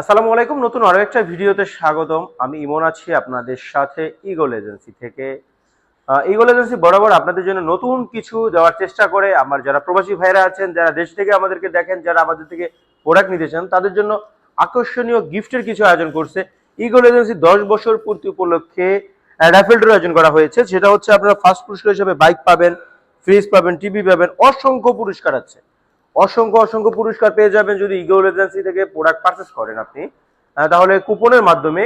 আসসালামু আলাইকুম। নতুন আরও একটা ভিডিওতে স্বাগতম। আমি ইমন আছি আপনাদের সাথে ইগল এজেন্সি থেকে। ইগল এজেন্সি বরাবর আপনাদের জন্য নতুন কিছু দেওয়ার চেষ্টা করে আমার যারা প্রবাসী ভাইরা আছেন, যারা দেশ থেকে আমাদেরকে দেখেন, যারা আমাদের থেকে প্রোডাক্ট নিতে চান, তাদের জন্য আকর্ষণীয় গিফটের কিছু আয়োজন করছে ইগল এজেন্সি দশ বছর পূর্তি উপলক্ষে র্যাফেলডার আয়োজন করা হয়েছে। সেটা হচ্ছে আপনারা ফার্স্ট পুরস্কার হিসেবে বাইক পাবেন ফ্রিজ পাবেন টিভি পাবেন, অসংখ্য পুরস্কার আছে। অসংখ্য অসংখ্য পুরস্কার পেয়ে যাবেন যদি ইগোল এজেন্সি থেকে প্রোডাক্ট পারচেস করেন আপনি। তাহলে কুপনের মাধ্যমে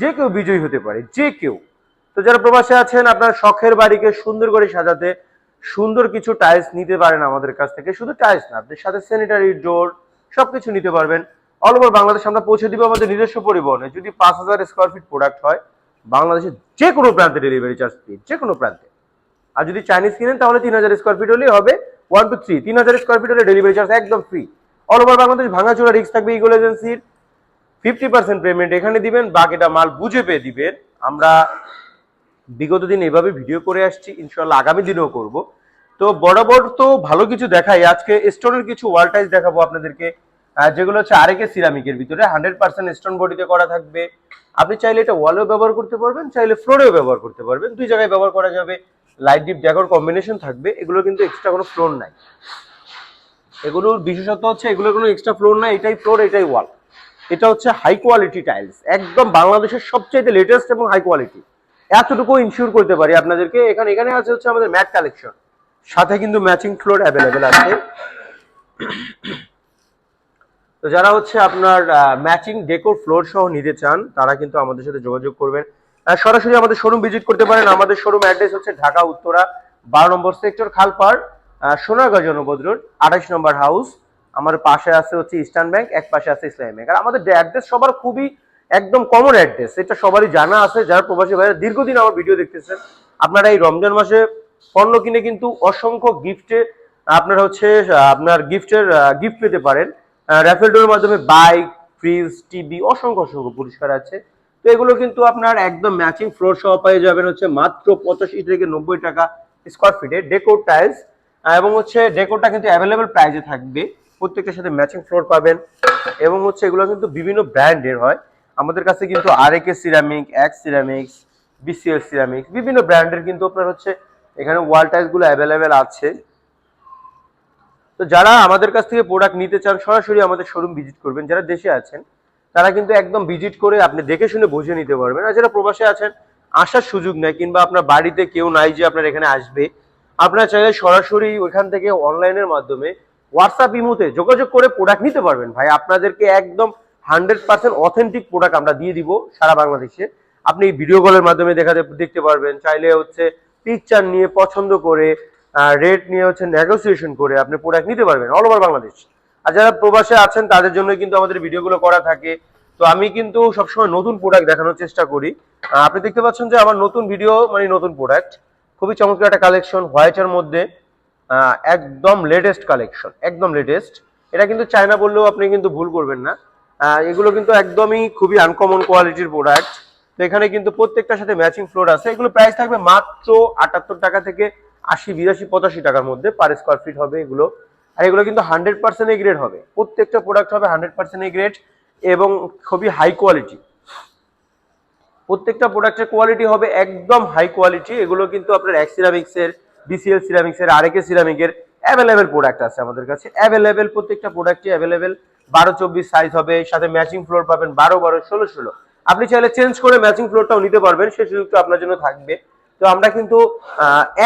যে কেউ বিজয়ী হতে পারে, যে কেউ। তো যারা প্রবাসে আছেন, আপনার শখের বাড়িকে সুন্দর করে সাজাতে সুন্দর কিছু টাইলস নিতে পারেন আমাদের কাছ থেকে। শুধু টাইলস না, আপনার সাথে স্যানিটারি ডোর সবকিছু নিতে পারবেন। অল ওভার বাংলাদেশ আমরা পৌঁছে দিব আমাদের নিজস্ব পরিবহনে। যদি পাঁচ হাজার স্কোয়ার ফিট প্রোডাক্ট হয় বাংলাদেশের যে কোনো প্রান্তে ডেলিভারি চার্জ ফ্রি যে কোনো প্রান্তে। আর যদি চাইনিজ কিনেন, তাহলে তিন হাজার স্কোয়ার ফিট হলেই হবে। ওয়ান টু থ্রি তিন হাজার স্কোয়ার ফিট হলে ডেলিভারি চার্জ একদম ফ্রি অল ওভার বাংলাদেশ ভাঙাচোরা রিস্ক থাকবে ইগোল এজেন্সির ফিফটি পার্সেন্ট পেমেন্ট এখানে দিবেন, বাকিটা মাল বুঝে পেয়ে দিবেন। আমরা বিগত দিন এভাবে ভিডিও করে আসছি ইনশাল্লাহ আগামী দিনেও করব। তো বরাবর তো ভালো কিছু দেখাই। আজকে স্টোনের কিছু ওয়াল দেখাবো আপনাদেরকে। যেগুলো হচ্ছে আরেকে সিরামিকের ভিতরে। হান্ড্রেড পার্সেন্ট স্টোন বডিতে করা থাকবে। আপনি চাইলে এটা ওয়ালেও ব্যবহার করতে পারবেন, চাইলে ফ্লোরেও ব্যবহার করতে পারবেন। দুই জায়গায় ব্যবহার করা যাবে। লাইট ডিপ ডেকোর কম্বিনেশন থাকবে, এগুলো কিন্তু এক্সট্রা কোনো ফ্লোর নাই। এগুলোর বিশেষত্ব হচ্ছে এগুলোর কোনো এক্সট্রা ফ্লোর নাই, এটাই ফ্লোর এটাই ওয়াল এটা হচ্ছে হাই কোয়ালিটি টাইলস একদম বাংলাদেশের সবচেয়ে লেটেস্ট এবং হাই কোয়ালিটি এতটুকু ইনশিওর করতে পারি আপনাদেরকে, এখানে এখানে আছে হচ্ছে আমাদের ম্যাট কালেকশন সাথে কিন্তু ম্যাচিং ফ্লোর অ্যাভেলেবেল আছে। তো যারা হচ্ছে আপনার ম্যাচিং ডেকোর ফ্লোর সহ নিতে চান, তারা কিন্তু আমাদের সাথে যোগাযোগ করবেন। সরাসরি আমাদের শোরুম ভিজিট করতে পারেন। আমাদের শোরুম অ্যাড্রেস হচ্ছে ঢাকা, উত্তরা, বারো নম্বর সেক্টর খালপাড় সোনারগাঁ জনপদ রোড আঠাশ নম্বর হাউস আমার পাশে আছে হচ্ছে ইস্টার্ন ব্যাংক এক পাশে আছে ইসলামী ব্যাংক আর আমাদের অ্যাড্রেস সবার খুবই একদম কমন অ্যাড্রেস এটা সবারই জানা আছে। যারা প্রবাসী ভাইরা দীর্ঘদিন আমার ভিডিও দেখতেছেন, আপনারা এই রমজান মাসে পণ্য কিনে কিন্তু অসংখ্য গিফটে আপনারা হচ্ছে আপনার গিফটের গিফট পেতে পারেন। র্যাফেল ডোরের মাধ্যমে বাইক ফ্রিজ টিভি অসংখ্য অসংখ্য পুরস্কার আছে। তো এগুলো কিন্তু আপনার একদম ম্যাচিং ফ্লোর সহ পেয়ে যাবেন হচ্ছে মাত্র পঁচাশি থেকে নব্বই টাকা স্কোয়ার ফিটে ডেকোর টাইলস এবং হচ্ছে ডেকোরটা কিন্তু অ্যাভেলেবেল প্রাইসে থাকবে। প্রত্যেকটার সাথে ম্যাচিং ফ্লোর পাবেন। এবং হচ্ছে এগুলো কিন্তু বিভিন্ন ব্র্যান্ডের হয়। আমাদের কাছে কিন্তু RAK ceramic X ceramics BCL ceramics বিভিন্ন ব্র্যান্ডের কিন্তু আপনার হচ্ছে এখানে ওয়াল টাইলসগুলো অ্যাভেলেবেল আছে। তো যারা আমাদের কাছ থেকে প্রোডাক্ট নিতে চান, সরাসরি আমাদের শোরুম ভিজিট করবেন। যারা দেশে আছেন তারা কিন্তু একদম ভিজিট করে আপনি দেখে শুনে বুঝে নিতে পারবেন। আর যারা প্রবাসে আছেন, আসার সুযোগ নেই কিংবা আপনার বাড়িতে কেউ নাই যে আপনার এখানে আসবে, আপনার চাইলে সরাসরি ওইখান থেকে অনলাইনের মাধ্যমে হোয়াটসঅ্যাপ ইমুতে যোগাযোগ করে প্রোডাক্ট নিতে পারবেন। ভাই, আপনাদেরকে একদম হান্ড্রেড পার্সেন্ট অথেন্টিক প্রোডাক্ট আমরা দিয়ে দিব সারা বাংলাদেশে। আপনি ভিডিও কলের মাধ্যমে দেখাতে, দেখতে পারবেন। চাইলে হচ্ছে পিকচার নিয়ে পছন্দ করে রেট নিয়ে হচ্ছে নেগোসিয়েশন করে আপনি প্রোডাক্ট নিতে পারবেন অল ওভার বাংলাদেশ। আর যারা প্রবাসে আছেন, তাদের জন্য কিন্তু আমাদের ভিডিওগুলো করা থাকে। তো আমি কিন্তু সবসময় নতুন প্রোডাক্ট দেখানোর চেষ্টা করি। আপনি দেখতে পাচ্ছেন যে আমার নতুন ভিডিও মানে নতুন প্রোডাক্ট খুবই চমৎকার একটা কালেকশন হোয়াইটের মধ্যে একদম লেটেস্ট কালেকশন একদম লেটেস্ট এটা কিন্তু চায়না বললেও আপনি কিন্তু ভুল করবেন না। এগুলো কিন্তু একদমই খুবই আনকমন কোয়ালিটির প্রোডাক্ট তো এখানে কিন্তু প্রত্যেকটার সাথে ম্যাচিং ফ্লোর আছে। এগুলো প্রাইস থাকবে মাত্র আটাত্তর টাকা থেকে আশি, বিরাশি, পঁচাশি টাকার মধ্যে। পার স্কোয়ার ফিট হবে এগুলো। আর এগুলো কিন্তু হান্ড্রেড পার্সেন্ট গ্রেড হবে। প্রত্যেকটা প্রোডাক্ট হবে হান্ড্রেড পার্সেন্ট গ্রেড এবং খুবই হাই কোয়ালিটি প্রত্যেকটা প্রোডাক্টের কোয়ালিটি হবে একদম হাই কোয়ালিটি এগুলো কিন্তু আপনার এক্স সিরামিক্সের বিসিএল সিরামিক্সের আরেকে সিরামিকের অ্যাভেলেবেল প্রোডাক্ট আছে আমাদের কাছে। অ্যাভেলেবেল প্রত্যেকটা প্রোডাক্টই অ্যাভেলেবেল বারো চব্বিশ সাইজ হবে, সাথে ম্যাচিং ফ্লোর পাবেন বারো বারো, ষোলো ষোলো। আপনি চাইলে চেঞ্জ করে ম্যাচিং ফ্লোরটাও নিতে পারবেন সেই সুযোগটা আপনার জন্য থাকবে। তো আমরা কিন্তু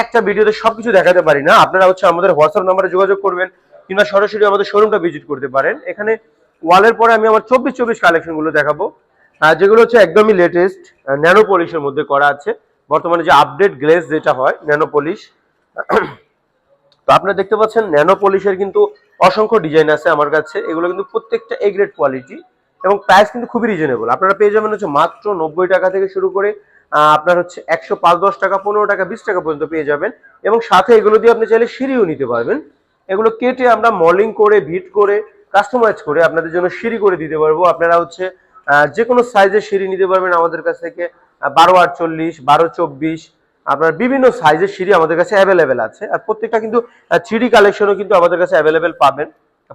একটা ভিডিওতে সবকিছু দেখাতে পারি না। আপনারা হচ্ছে আমাদের হোয়াটসঅ্যাপ নাম্বারে যোগাযোগ করবেন কিংবা সরাসরি আমাদের শোরুমটা ভিজিট করতে পারেন। এখানে ওয়ালের পরে আমি আমার চব্বিশ চব্বিশ কালেকশনগুলো দেখাবো যেগুলো হচ্ছে একদমই লেটেস্ট ন্যানো পলিশের মধ্যে করা আছে। বর্তমানে যে আপডেট গ্লেজ যেটা হয় ন্যানো পলিশ তো আপনারা দেখতে পাচ্ছেন ন্যানো পলিশের কিন্তু অসংখ্য ডিজাইন আছে আমার কাছে। এগুলো কিন্তু প্রত্যেকটা এ গ্রেড কোয়ালিটি এবং প্রাইস কিন্তু খুবই রিজনেবল আপনারা পেয়ে যাবেন হচ্ছে মাত্র নব্বই টাকা থেকে শুরু করে আপনার হচ্ছে একশো পাঁচ, দশ টাকা, পনেরো টাকা, বিশ টাকা পর্যন্ত পেয়ে যাবেন। এবং সাথে এগুলো দিয়ে আপনি চাইলে সিঁড়িও নিতে পারবেন। এগুলো কেটে আমরা মলিং করে, ভিট করে কাস্টমাইজ করে আপনাদের জন্য সিঁড়ি করে দিতে পারব। আপনারা হচ্ছে যে কোনো সাইজের সিঁড়ি নিতে পারবেন আমাদের কাছ থেকে। বারো আটচল্লিশ, বারো চব্বিশ, আপনার বিভিন্ন সাইজের সিঁড়ি আমাদের কাছে অ্যাভেলেবেল আছে। আর প্রত্যেকটা কিন্তু থ্রি কালেকশনও কিন্তু আমাদের কাছে অ্যাভেলেবেল পাবেন।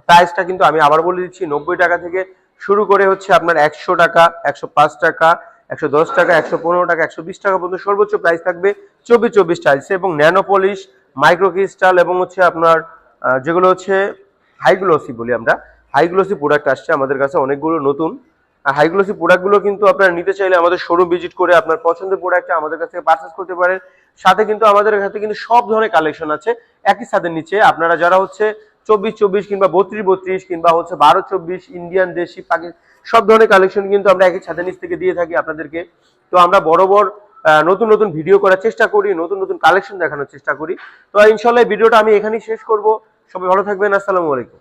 প্রাইসটা কিন্তু আমি আবার বলে দিচ্ছি, নব্বই টাকা থেকে শুরু করে হচ্ছে আপনার একশো টাকা, একশো পাঁচ টাকা একশো দশ টাকা, একশো পনেরো টাকা, একশো বিশ টাকা পর্যন্ত সর্বোচ্চ প্রাইস থাকবে চব্বিশ চব্বিশ টাইলস এবং ন্যানো পলিশ মাইক্রো ক্রিস্টাল এবং হচ্ছে আপনার যেগুলো হচ্ছে হাই গ্লোসি বলি আমরা। হাই গ্লোসি প্রোডাক্ট আসছে আমাদের কাছে, অনেকগুলো নতুন। হাই গ্লোসি প্রোডাক্টগুলো কিন্তু আপনারা নিতে চাইলে আমাদের শোরুম ভিজিট করে আপনার পছন্দের প্রোডাক্টটা আমাদের কাছ থেকে পারচেস করতে পারেন। সাথে কিন্তু আমাদের কাছে কিন্তু সব ধরনের কালেকশন আছে। একই ছাদের নিচে আপনারা যারা হচ্ছে চব্বিশ চব্বিশ কিংবা বত্রিশ বত্রিশ কিংবা হচ্ছে বারো চব্বিশ ইন্ডিয়ান দেশি পাকিস্তান সব ধরনের কালেকশন কিন্তু আমরা একই ছাদের নিচ থেকে দিয়ে থাকি আপনাদেরকে। তো আমরা বড় বড় নতুন নতুন ভিডিও করার চেষ্টা করি, নতুন নতুন কালেকশন দেখানোর চেষ্টা করি। তো ইনশাল্লাহ ভিডিওটা আমি এখানেই শেষ করব। সবাই ভালো থাকবেন, আসসালামু আলাইকুম।